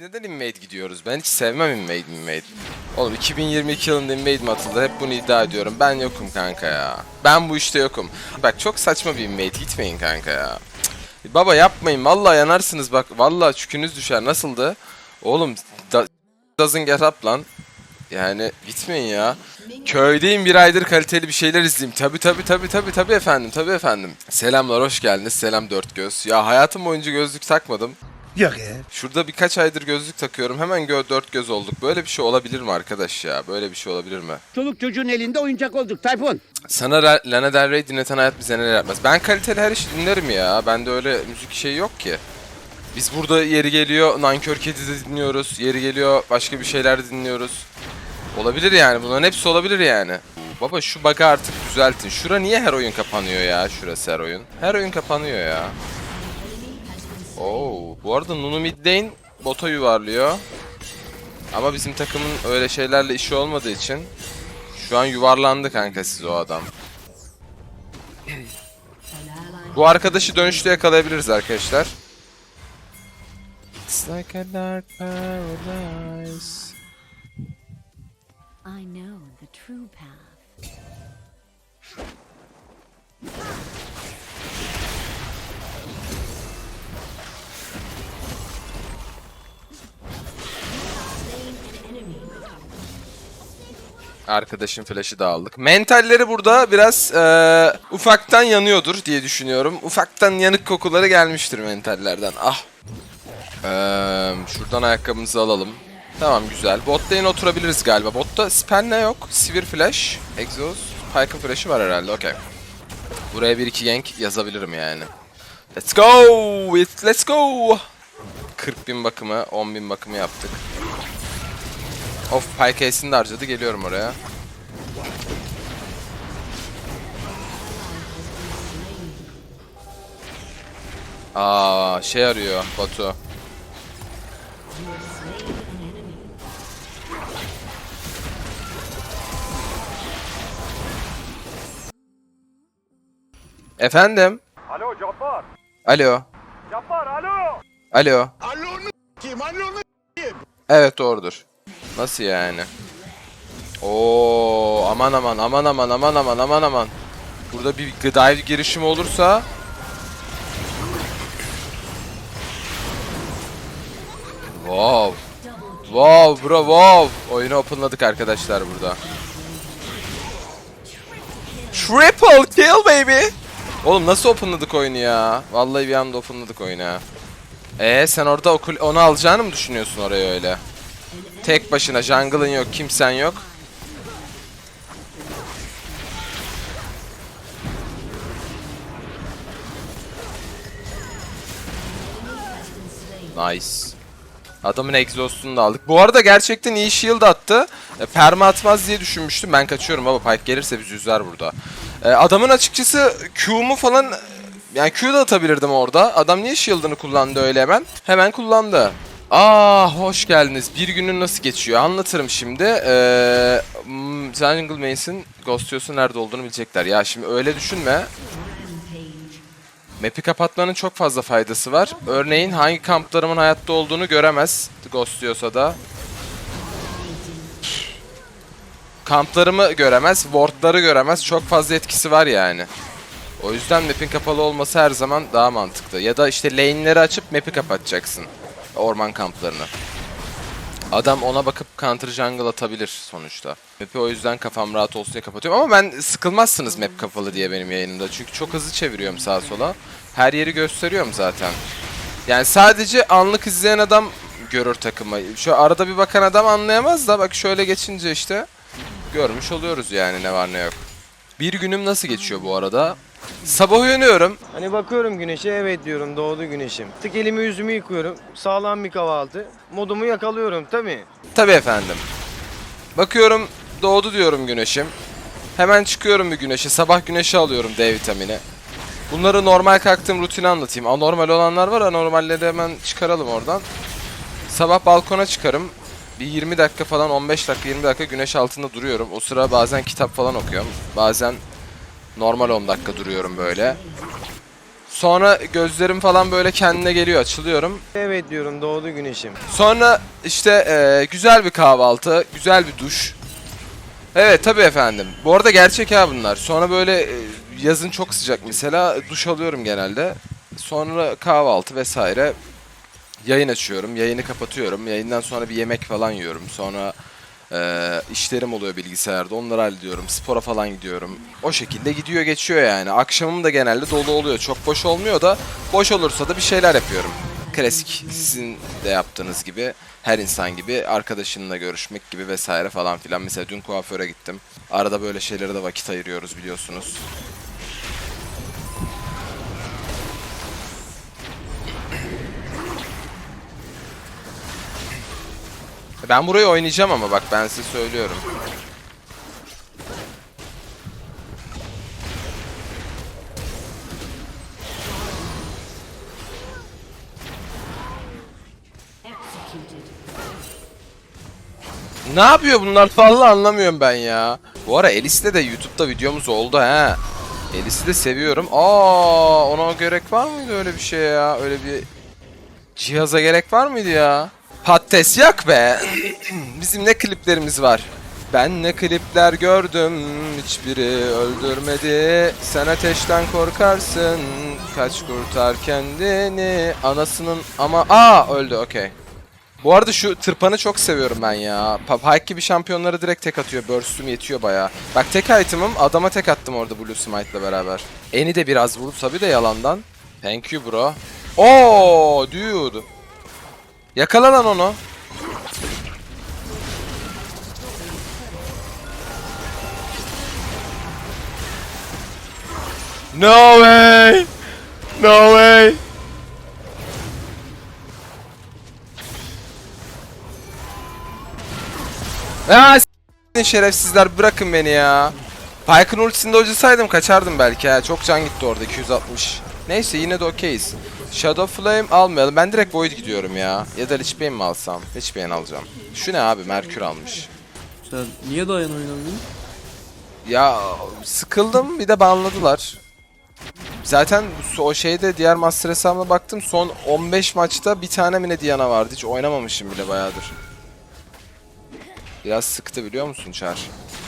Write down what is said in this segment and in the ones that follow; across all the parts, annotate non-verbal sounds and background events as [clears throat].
Neden Invade gidiyoruz? Ben hiç sevmem Invade Invade. Oğlum 2022 yılında Invade mi atıldı? Hep bunu iddia ediyorum. Ben yokum kanka ya. Ben bu işte yokum. Bak çok saçma bir Invade. Gitmeyin kanka ya. Baba yapmayın. Vallahi yanarsınız bak. Vallahi çükünüz düşer. Nasıldı? Oğlum da doesn't get up lan. Yani gitmeyin ya. Köydeyim bir aydır kaliteli bir şeyler izleyeyim. Tabi tabi tabi tabi tabi efendim tabi efendim. Selamlar hoş geldiniz. Selam dört göz. Ya hayatım boyunca gözlük takmadım. Yok ya. Şurada birkaç aydır gözlük takıyorum. Hemen gö dört göz olduk. Böyle bir şey olabilir mi arkadaş ya? Böyle bir şey olabilir mi? Çoluk çocuğun elinde oyuncak olduk Tayfun. Sana Ra- Lana Del Rey dinleten hayat bize neler yapmaz. Ben kaliteli her işi dinlerim ya. Bende öyle müzik şey yok ki. Biz burada yeri geliyor Nankör Kedi de dinliyoruz. Yeri geliyor başka bir şeyler dinliyoruz. Olabilir yani. Bunların hepsi olabilir yani. Baba şu bug'ı artık düzeltin. Şura niye her oyun kapanıyor ya? Şurası her oyun. Her oyun kapanıyor ya. Oo, bu arada Nunu mid lane bota yuvarlıyor. Ama bizim takımın öyle şeylerle işi olmadığı için şu an yuvarlandı kanka siz o adam. Bu arkadaşı dönüşte yakalayabiliriz arkadaşlar. It's like a dark paradise. I know the true path. Arkadaşın flash'ı da aldık. Mentalleri burada biraz eee, ufaktan yanıyordur diye düşünüyorum. Ufaktan yanık kokuları gelmiştir mentallerden. Ah. Eee, şuradan ayakkabımızı alalım. Tamam güzel. Bot lane oturabiliriz galiba. Botta spell ne yok? Sivir flash, exhaust, Pyke'ın flash'ı var herhalde. Okey. Buraya bir iki gank yazabilirim yani. Let's go! Let's go! 40 bin bakımı, 10 bin bakımı yaptık. Of Pyke Ace'ini de harcadı. Geliyorum oraya. Aa şey arıyor Batu. Efendim? Alo Cabbar. Alo. Cabbar alo. Alo. Alo kim? Alo Evet doğrudur. Nasıl yani? Oo aman aman aman aman aman aman aman aman. Burada bir dive girişim olursa Wow. Wow bro wow. Oyunu openladık arkadaşlar burada. Triple kill baby. Oğlum nasıl openladık oyunu ya? Vallahi bir anda openladık oyunu ha. Ee sen orada okul onu alacağını mı düşünüyorsun oraya öyle? Tek başına jungle'ın yok, kimsen yok. Nice. Adamın exhaust'unu da aldık. Bu arada gerçekten iyi shield attı. E, perma atmaz diye düşünmüştüm. Ben kaçıyorum baba. Pyke gelirse bizi üzer burada. E, adamın açıkçası Q'mu falan... Yani Q da atabilirdim orada. Adam niye shield'ını kullandı öyle hemen? Hemen kullandı. Aa hoş geldiniz. Bir günün nasıl geçiyor? Anlatırım şimdi. Ee, hmm, Jungle Mace'in Ghostious'un nerede olduğunu bilecekler. Ya şimdi öyle düşünme. Map'i kapatmanın çok fazla faydası var. Örneğin hangi kamplarımın hayatta olduğunu göremez Ghostiosa da. Kamplarımı göremez, wardları göremez. Çok fazla etkisi var yani. O yüzden map'in kapalı olması her zaman daha mantıklı. Ya da işte lane'leri açıp map'i kapatacaksın. Orman kamplarını. Adam ona bakıp counter jungle atabilir sonuçta. Map'i o yüzden kafam rahat olsun diye kapatıyorum. Ama ben sıkılmazsınız map kapalı diye benim yayınımda. Çünkü çok hızlı çeviriyorum sağa sola. Her yeri gösteriyorum zaten. Yani sadece anlık izleyen adam görür takımı. Şu arada bir bakan adam anlayamaz da bak şöyle geçince işte görmüş oluyoruz yani ne var ne yok. Bir günüm nasıl geçiyor bu arada? Sabah uyanıyorum. Hani bakıyorum güneşe evet diyorum doğdu güneşim. Tık elimi yüzümü yıkıyorum. Sağlam bir kahvaltı. Modumu yakalıyorum tabii. Tabii efendim. Bakıyorum doğdu diyorum güneşim. Hemen çıkıyorum bir güneşe. Sabah güneşi alıyorum D vitamini. Bunları normal kalktığım rutini anlatayım. Anormal olanlar var anormalleri hemen çıkaralım oradan. Sabah balkona çıkarım. Bir 20 dakika falan 15 dakika 20 dakika güneş altında duruyorum. O sıra bazen kitap falan okuyorum. Bazen normal 10 dakika duruyorum böyle. Sonra gözlerim falan böyle kendine geliyor açılıyorum. Evet diyorum doğdu güneşim. Sonra işte e, güzel bir kahvaltı, güzel bir duş. Evet tabii efendim. Bu arada gerçek ha bunlar. Sonra böyle e, yazın çok sıcak mesela duş alıyorum genelde. Sonra kahvaltı vesaire. Yayın açıyorum, yayını kapatıyorum. Yayından sonra bir yemek falan yiyorum. Sonra e, işlerim oluyor bilgisayarda. Onları hallediyorum. Spora falan gidiyorum. O şekilde gidiyor geçiyor yani. Akşamım da genelde dolu oluyor. Çok boş olmuyor da boş olursa da bir şeyler yapıyorum. Klasik sizin de yaptığınız gibi her insan gibi arkadaşınla görüşmek gibi vesaire falan filan. Mesela dün kuaföre gittim. Arada böyle şeylere de vakit ayırıyoruz biliyorsunuz. Ben burayı oynayacağım ama bak ben size söylüyorum. Ne yapıyor bunlar vallahi anlamıyorum ben ya. Bu ara Elis'le de YouTube'da videomuz oldu ha. Elis'i de seviyorum. Aa, ona gerek var mıydı öyle bir şey ya? Öyle bir cihaza gerek var mıydı ya? Patates yak be. Bizim ne kliplerimiz var. Ben ne klipler gördüm, hiçbiri öldürmedi. Sen ateşten korkarsın, kaç kurtar kendini. Anasının ama... Aa öldü okey. Bu arada şu tırpanı çok seviyorum ben ya. Pike gibi şampiyonları direkt tek atıyor. Burst'üm yetiyor baya. Bak tek item'ım adama tek attım orada Blue Smite'la beraber. Eni de biraz vurdu tabi de yalandan. Thank you bro. Oo dude. Yakala lan onu. No way. No way. Ya s**tin şerefsizler bırakın beni ya. Pyke'ın ultisinde hocasaydım kaçardım belki ha. Çok can gitti orada 260. Neyse yine de okeyiz. Shadow Flame almayalım. Ben direkt Void gidiyorum ya. Ya da Lich Bane mi alsam? Lich Bane alacağım. Şu ne abi? Merkür almış. Sen niye dayan oynamıyorsun? Ya sıkıldım bir de banladılar. Zaten o şeyde diğer master hesabıma baktım son 15 maçta bir tane mi ne Diana vardı hiç oynamamışım bile bayağıdır. Biraz sıktı biliyor musun Çar?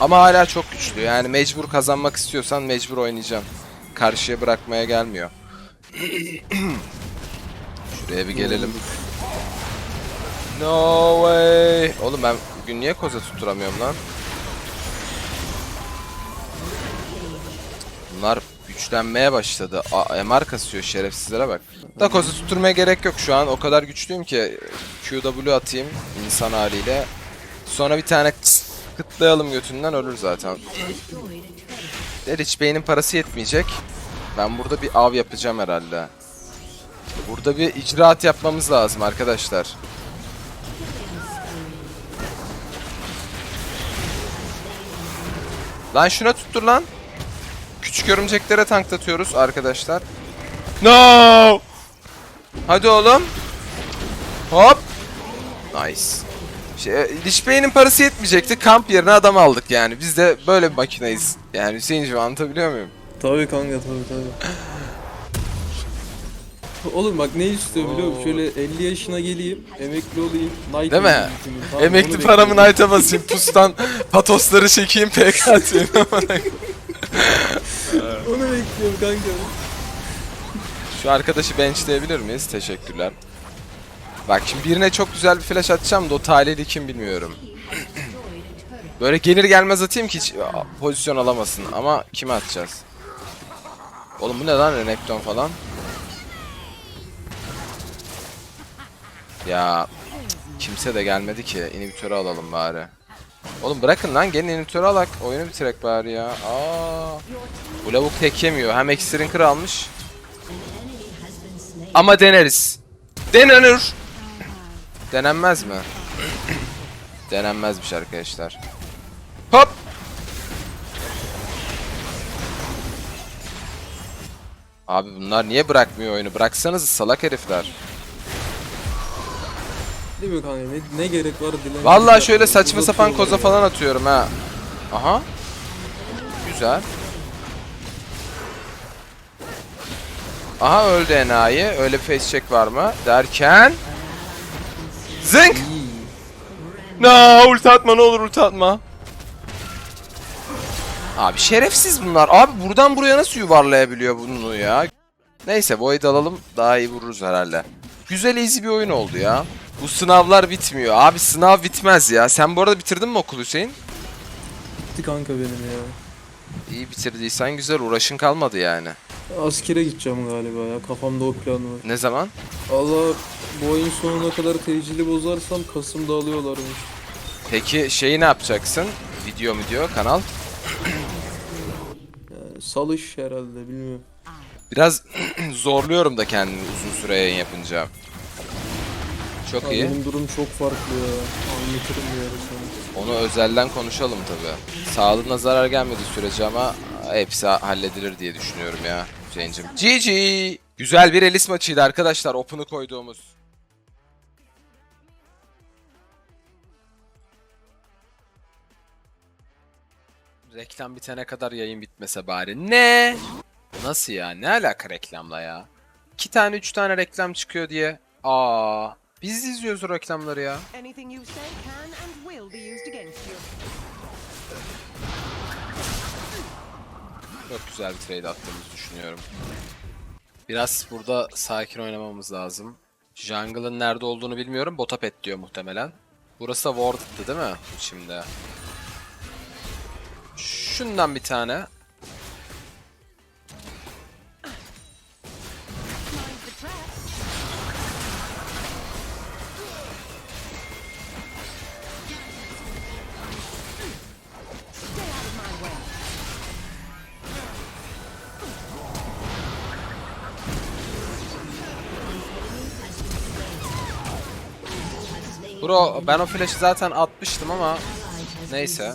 Ama hala çok güçlü yani mecbur kazanmak istiyorsan mecbur oynayacaksın. Karşıya bırakmaya gelmiyor. [clears throat] Şuraya bir gelelim. No way. Oğlum ben bugün niye koza tutturamıyorum lan? Bunlar güçlenmeye başladı. A MR kasıyor şerefsizlere bak. Da koza tutturmaya gerek yok şu an. O kadar güçlüyüm ki QW atayım insan haliyle. Sonra bir tane kıtlayalım götünden ölür zaten. De Rich Bey'in parası yetmeyecek. Ben burada bir av yapacağım herhalde. Burada bir icraat yapmamız lazım arkadaşlar. Lan şuna tuttur lan. Küçük örümceklere tanklatıyoruz arkadaşlar. No! Hadi oğlum. Hop. Nice. Şey, Lich Bey'in parası yetmeyecekti. Kamp yerine adam aldık yani. Biz de böyle bir makineyiz. Yani Hüseyin'cim anlatabiliyor muyum? Tabii kanka tabii tabii. Oğlum bak ne istiyor biliyor musun? Şöyle 50 yaşına geleyim, emekli olayım, Nike Değil mi? Emekli paramı. Knight'a basayım. Pustan patosları çekeyim PK atayım. [laughs] Onu bekliyorum kanka. Şu arkadaşı benchleyebilir miyiz? Teşekkürler. Bak şimdi birine çok güzel bir flash atacağım da o talihli kim bilmiyorum. [clears throat] Böyle gelir gelmez atayım ki hiç pozisyon alamasın ama kime atacağız? Oğlum bu ne lan Renekton falan? Ya kimse de gelmedi ki. İnhibitörü alalım bari. Oğlum bırakın lan gelin inhibitörü alak. Oyunu bitirek bari ya. Aa. Bu lavuk tek yemiyor. Hem eksirin kır almış. Ama deneriz. Denenir. Denenmez mi? [clears throat] Denenmezmiş arkadaşlar. Hop. Abi bunlar niye bırakmıyor oyunu? Bıraksanız salak herifler. Değil mi kanka? Ne, ne gerek var dilen. Vallahi şöyle saçma sapan koza falan atıyorum ha. Aha. Güzel. Aha öldü enayi. Öyle bir face check var mı? Derken... Zınk! No, ulti atma ne olur ulti atma. Abi şerefsiz bunlar. Abi buradan buraya nasıl yuvarlayabiliyor bunu ya? Neyse Void alalım daha iyi vururuz herhalde. Güzel easy bir oyun oldu ya. Bu sınavlar bitmiyor. Abi sınav bitmez ya. Sen bu arada bitirdin mi okul Hüseyin? Bitti kanka benim ya. İyi bitirdiysen güzel uğraşın kalmadı yani. Askere gideceğim galiba ya. Kafamda o plan var. Ne zaman? Allah bu ayın sonuna kadar tecili bozarsam Kasım'da alıyorlarmış. Peki şeyi ne yapacaksın? Video mu diyor kanal? Yani salış herhalde bilmiyorum. Biraz [clears throat] zorluyorum da kendimi uzun süre yayın yapınca. Çok Abi iyi. benim durum çok farklı ya. Anlatırım bir ara sana. Onu özelden konuşalım tabi. Sağlığına zarar gelmediği sürece ama hepsi halledilir diye düşünüyorum ya Hüseyin'cim. GG! Güzel bir Elis maçıydı arkadaşlar. Open'ı koyduğumuz. Reklam bitene kadar yayın bitmese bari. Ne? Nasıl ya? Ne alaka reklamla ya? İki tane üç tane reklam çıkıyor diye. Aa, biz izliyoruz o reklamları ya. Çok güzel bir trade attığımızı düşünüyorum. Biraz burada sakin oynamamız lazım. Jungle'ın nerede olduğunu bilmiyorum. Bota pet diyor muhtemelen. Burası da warded'dı değil mi? Şimdi. Şundan bir tane. Bro ben o flash'ı zaten atmıştım ama neyse.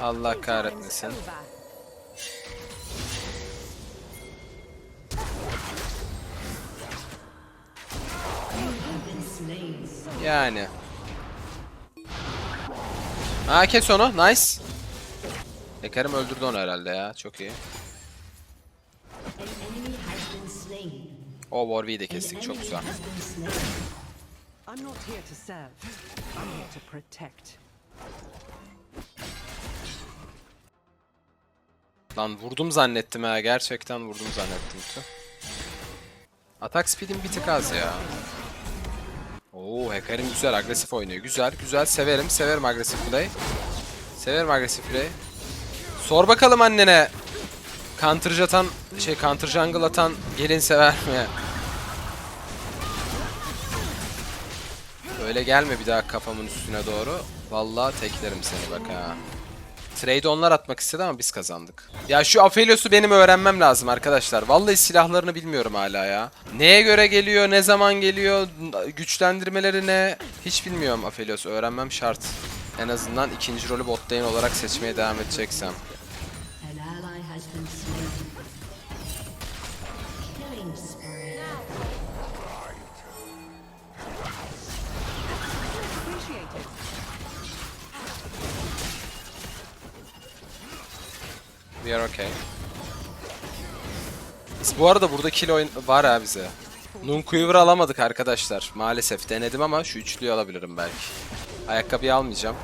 Allah kahretmesin. Yani. Ha kes onu. Nice. Ekerim öldürdü onu herhalde ya. Çok iyi. O Warwick'i de kestik. Çok güzel. I'm not here to serve. I'm here to protect. Lan vurdum zannettim ha. Gerçekten vurdum zannettim. Tüh. Atak speed'im bir tık az ya. Oo Hacker'im güzel agresif oynuyor. Güzel güzel severim severim agresif play. Severim agresif play. Sor bakalım annene. Counter atan şey counter jungle atan gelin sever mi? Öyle gelme bir daha kafamın üstüne doğru. Vallahi teklerim seni bak ha. Trade onlar atmak istedi ama biz kazandık. Ya şu Aphelios'u benim öğrenmem lazım arkadaşlar. Vallahi silahlarını bilmiyorum hala ya. Neye göre geliyor, ne zaman geliyor, güçlendirmeleri ne? Hiç bilmiyorum Aphelios. Öğrenmem şart. En azından ikinci rolü bot olarak seçmeye devam edeceksem. We are okay. Biz bu arada burada kill oyun var ha bize. Nunquiver alamadık arkadaşlar. Maalesef denedim ama şu üçlüyü alabilirim belki. Ayakkabıyı almayacağım.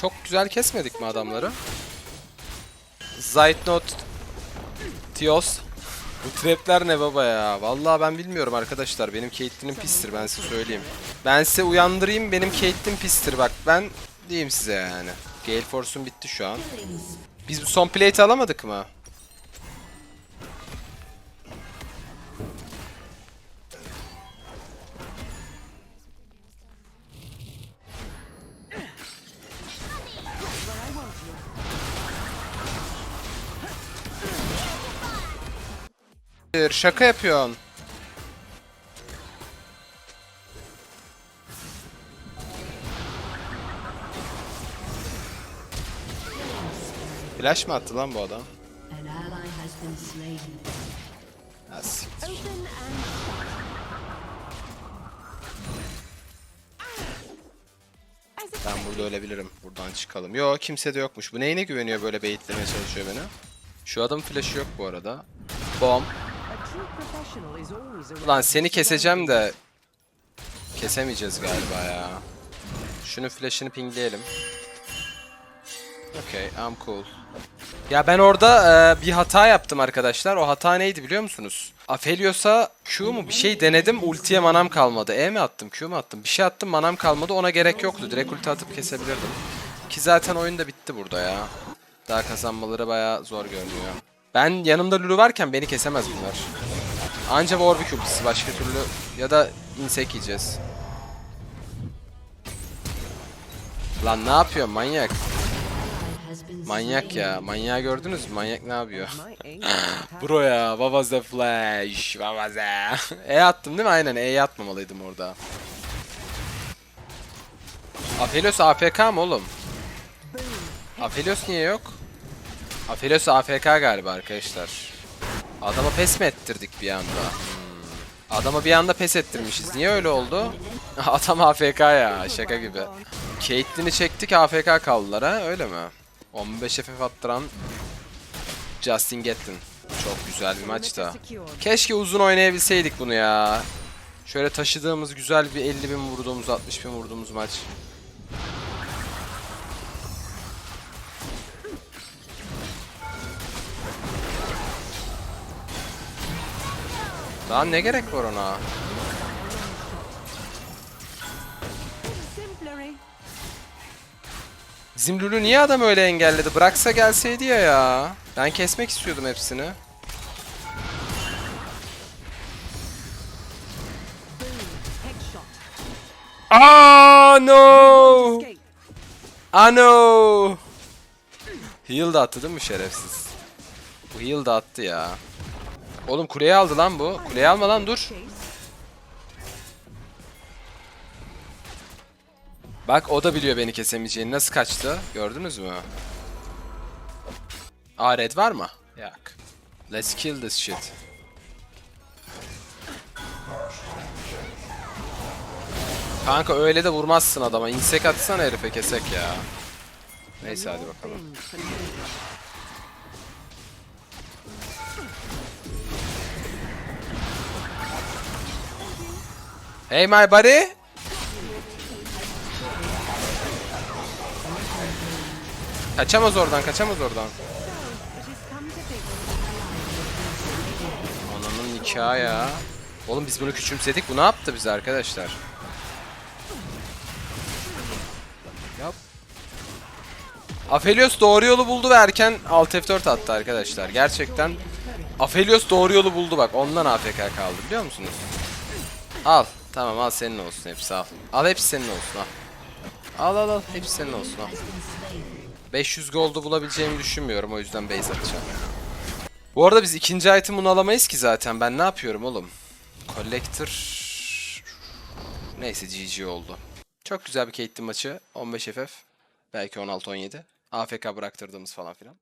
Çok güzel kesmedik mi adamları? Zeitnot Tios Bu trapler ne baba ya? Vallahi ben bilmiyorum arkadaşlar. Benim Caitlyn'im pistir ben size söyleyeyim. Ben size uyandırayım benim Caitlyn pistir bak. Ben diyeyim size yani. Gale Force'um bitti şu an. Biz son plate alamadık mı? Hayır şaka yapıyorsun. Flash mı attı lan bu adam? Nasıl? Ben burada ölebilirim. Buradan çıkalım. Yo kimse de yokmuş. Bu neyine güveniyor böyle beyitlemeye çalışıyor beni? Şu adam flash'ı yok bu arada. Bomb. Ulan seni keseceğim de kesemeyeceğiz galiba ya. Şunun flash'ını pingleyelim. Okay, I'm cool. Ya ben orada e, bir hata yaptım arkadaşlar. O hata neydi biliyor musunuz? Aphelios'a Q mu bir şey denedim. Ultiye manam kalmadı. E mi attım, Q mu attım? Bir şey attım manam kalmadı. Ona gerek yoktu. Direkt ulti atıp kesebilirdim. Ki zaten oyun da bitti burada ya. Daha kazanmaları bayağı zor görünüyor. Ben yanımda Lulu varken beni kesemez bunlar. Anca Warwick ultisi başka türlü ya da insek yiyeceğiz. Lan ne yapıyor manyak? Manyak ya. Manyağı gördünüz mü? Manyak ne yapıyor? [laughs] Bro ya, what the flash? What that? [laughs] E attım değil mi? Aynen E'ye atmamalıydım orada. Aphelios AFK mı oğlum? Aphelios niye yok? Aphelios AFK galiba arkadaşlar. Adama pes mi ettirdik bir anda? Hmm. Adama bir anda pes ettirmişiz. Niye öyle oldu? [laughs] Adam AFK ya şaka gibi. Caitlyn'i çektik AFK kaldılar ha öyle mi? 15 FF attıran Justin Gatlin. Çok güzel bir maçtı. Keşke uzun oynayabilseydik bunu ya. Şöyle taşıdığımız güzel bir 50 bin vurduğumuz 60 bin vurduğumuz maç. Daha ne gerek var ona? Bizim niye adam öyle engelledi? Bıraksa gelseydi ya ya. Ben kesmek istiyordum hepsini. Ah no! Ah no! Heal da attı değil mi şerefsiz? Bu heal da attı ya. Oğlum kuleyi aldı lan bu. Kuleyi alma lan dur. Bak o da biliyor beni kesemeyeceğini. Nasıl kaçtı? Gördünüz mü? Aa red var mı? Yok. Let's kill this shit. Kanka öyle de vurmazsın adama. İnsek atsana herife kesek ya. Neyse hadi bakalım. Hey my buddy. Kaçamaz oradan, kaçamaz oradan. Ananın nikahı ya. Oğlum biz bunu küçümsedik. Bu ne yaptı bize arkadaşlar? Yap. Aphelios doğru yolu buldu ve erken Alt F4 attı arkadaşlar. Gerçekten Aphelios doğru yolu buldu bak. Ondan AFK kaldı biliyor musunuz? Al. Tamam al senin olsun hepsi al. Al hepsi senin olsun al. Al al al hepsi senin olsun al. 500 gold'u bulabileceğimi düşünmüyorum o yüzden base atacağım. Bu arada biz ikinci item'ını alamayız ki zaten. Ben ne yapıyorum oğlum? Collector... Neyse GG oldu. Çok güzel bir Caitlyn maçı. 15 FF. Belki 16-17. AFK bıraktırdığımız falan filan.